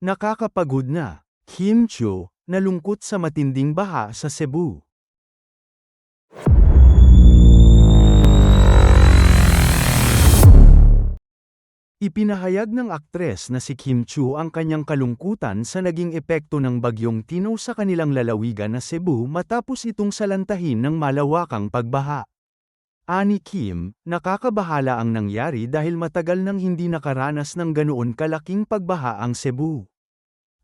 Nakakapagod na. Kim Cho, nalungkot sa matinding baha sa Cebu. Ipinahayag ng aktres na si Kim Chu ang kanyang kalungkutan sa naging epekto ng bagyong Tino sa kanilang lalawigan na Cebu matapos itong salantahin ng malawakang pagbaha. Ani Kim, nakakabahala ang nangyari dahil matagal nang hindi nakaranas ng ganoon kalaking pagbaha ang Cebu.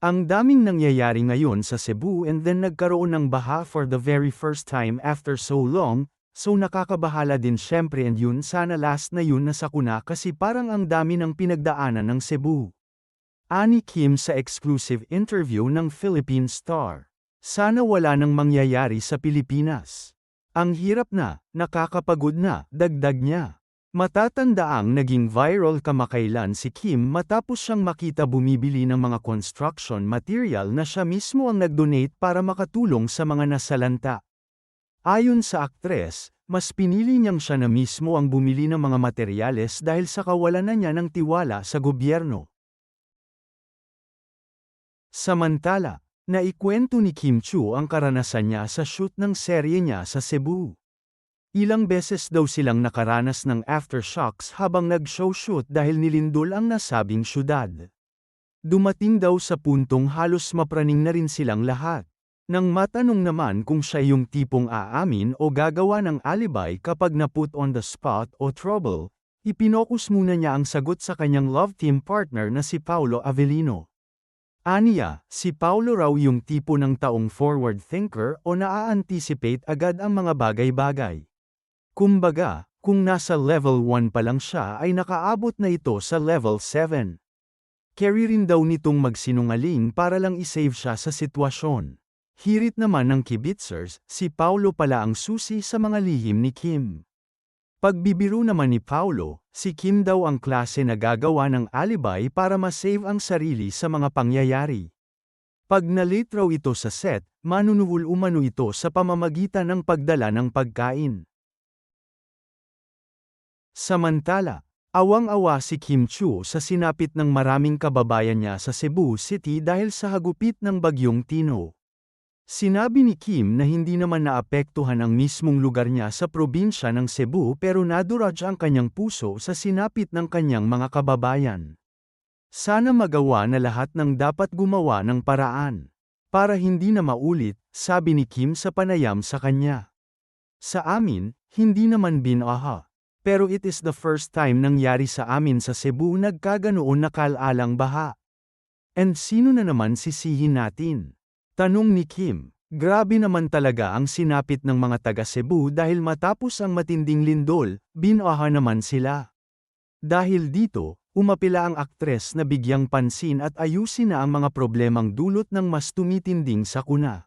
Ang daming nangyayari ngayon sa Cebu and then nagkaroon ng baha for the very first time after so long, So nakakabahala din syempre and yun sana last na yun na sakuna kasi parang ang dami ng pinagdaanan ng Cebu. Ani Kim sa exclusive interview ng Philippine Star. Sana wala nang mangyayari sa Pilipinas. Ang hirap na, nakakapagod na, dagdag niya. Matatandaang naging viral kamakailan si Kim matapos siyang makita bumibili ng mga construction material na siya mismo ang nagdonate para makatulong sa mga nasalanta. Ayon sa aktres, mas pinili niyang siya na mismo ang bumili ng mga materyales dahil sa kawalan niya ng tiwala sa gobyerno. Samantala, naikwento ni Kim Chu ang karanasan niya sa shoot ng serye niya sa Cebu. Ilang beses daw silang nakaranas ng aftershocks habang nag-show shoot dahil nilindol ang nasabing syudad. Dumating daw sa puntong halos mapraning na rin silang lahat. Nang matanong naman kung siya yung tipong aamin o gagawa ng alibay kapag na-put on the spot o trouble, ipinokus muna niya ang sagot sa kanyang love team partner na si Paulo Avellino. Aniya, si Paulo raw yung tipo ng taong forward thinker o naa-anticipate agad ang mga bagay-bagay. Kumbaga, kung nasa level 1 pa lang siya ay nakaabot na ito sa level 7. Carry rin daw nitong magsinungaling para lang isave siya sa sitwasyon. Hirit naman ng kibitzers, si Paulo pala ang susi sa mga lihim ni Kim. Pagbibiro naman ni Paulo, si Kim daw ang klase na gagawa ng alibay para masave ang sarili sa mga pangyayari. Pag nalate ito sa set, manunuhol umano ito sa pamamagitan ng pagdala ng pagkain. Samantala, awang-awa si Kim Chu sa sinapit ng maraming kababayan niya sa Cebu City dahil sa hagupit ng bagyong Tino. Sinabi ni Kim na hindi naman naapektuhan ang mismong lugar niya sa probinsya ng Cebu pero naduraj ang kanyang puso sa sinapit ng kanyang mga kababayan. Sana magawa na lahat ng dapat gumawa ng paraan. Para hindi na maulit, sabi ni Kim sa panayam sa kanya. Sa amin, hindi naman binaha. Pero it is the first time nangyari sa amin sa Cebu nagkaganoon na kalalang baha. And sino na naman sisihin natin? Tanong ni Kim, grabe naman talaga ang sinapit ng mga taga Cebu dahil matapos ang matinding lindol, binaha naman sila. Dahil dito, umapila ang aktres na bigyang pansin at ayusin na ang mga problemang dulot ng mas tumitinding sakuna.